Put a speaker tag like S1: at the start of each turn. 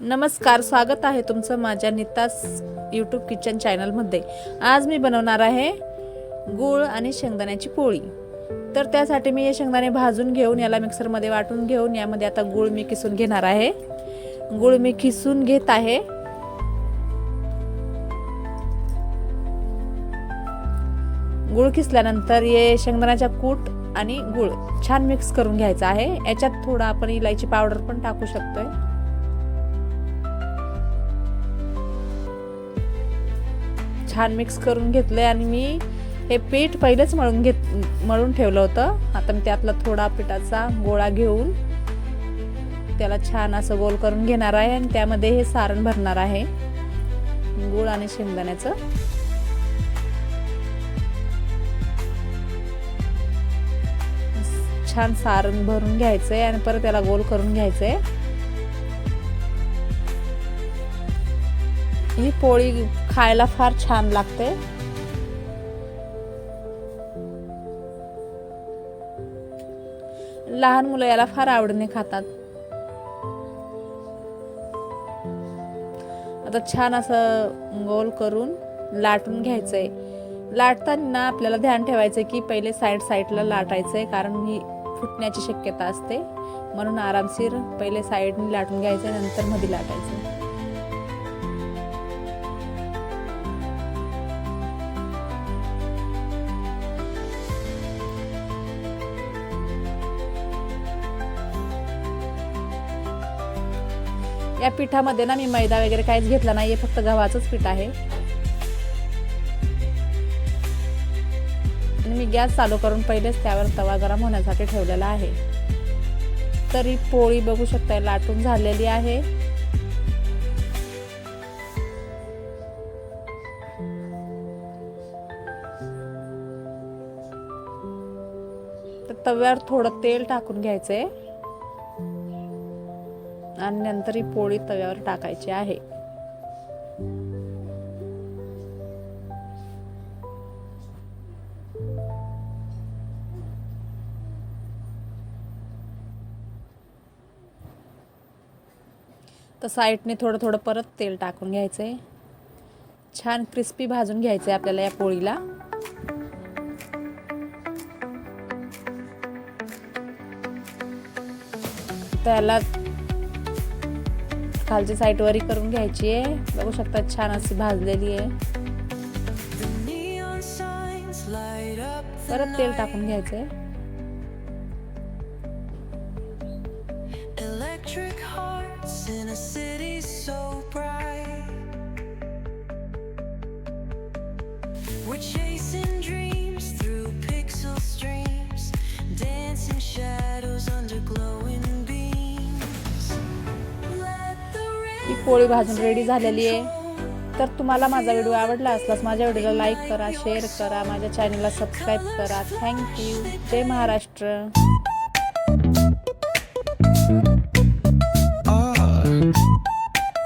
S1: नमस्कार स्वागत आहे तुमचं माझ्या नितास यूट्यूब किचन चॅनलमध्ये आज मी बनवणार आहे गूळ आणि शेंगदाण्याची पोळी. तर त्यासाठी मी हे शेंगदाणे भाजून घेऊन याला मिक्सरमध्ये वाटून घेऊन यामध्ये आता गूळ मी किसून घेणार आहे. गूळ मी किसून घेत आहे. गूळ किसल्यानंतर हे शेंगदाण्याच्या कूट आणि गूळ छान मिक्स करून घ्यायचा आहे. याच्यात थोडं आपण इलायची पावडर पण टाकू शकतोय. छान मिक्स करून घेतलं आहे आणि मी हे पीठ पहिलेच मळून घेत मळून ठेवलं होतं. आता मी त्यातला थोडा पिठाचा गोळा घेऊन त्याला छान असं गोल करून घेणार आहे आणि त्यामध्ये हे सारण भरणार आहे. गूळ आणि शेंगदाण्याचं. छान सारण भरून घ्यायचंय आणि परत त्याला गोल करून घ्यायचंय. ही पोळी खायला फार छान लागते. लहान मुलं याला फार आवडीने खातात. आता छान असं गोल करून लाटून घ्यायचंय. लाटताना आपल्याला ध्यान ठेवायचं की पहिले साईड साईडला लाटायचंय कारण ही फुटण्याची शक्यता असते. म्हणून आरामशीर पहिले साईडने लाटून घ्यायचं नंतर मध्ये लाटायचं या पिठामध्ये ना मी मैदा वगैरे काहीच घेतला नाहीये फक्त गव्हाचंच पीठ आहे. आणि मी गॅस चालू करून पहिलेच त्यावर तवा गरम होण्यासाठी ठेवलेला आहे. तरी पोळी बघू शकता लाटून झालेली आहे. तर तव्यावर थोडं तेल टाकून घ्यायचंय. आणि नंतर ही पोळी तव्यावर टाकायची आहे. तर साईडने थोडं थोडं परत तेल टाकून घ्यायचंय छान क्रिस्पी भाजून घ्यायचंय आपल्याला या पोळीला. त्याला खालची साईड करून घ्यायची आहे. बघू शकता छान अशी भाजलेली आहे. परत तेल टाकून घ्यायचंय.
S2: Electric. We're chasing
S1: ही पोळी भाजून रेडी झालेली आहे. तर तुम्हाला माझा व्हिडिओ आवडला असल्यास माझ्या व्हिडिओला लाईक करा शेअर करा माझ्या चॅनलला सबस्क्राईब करा. Thank you Jai Maharashtra. Ah.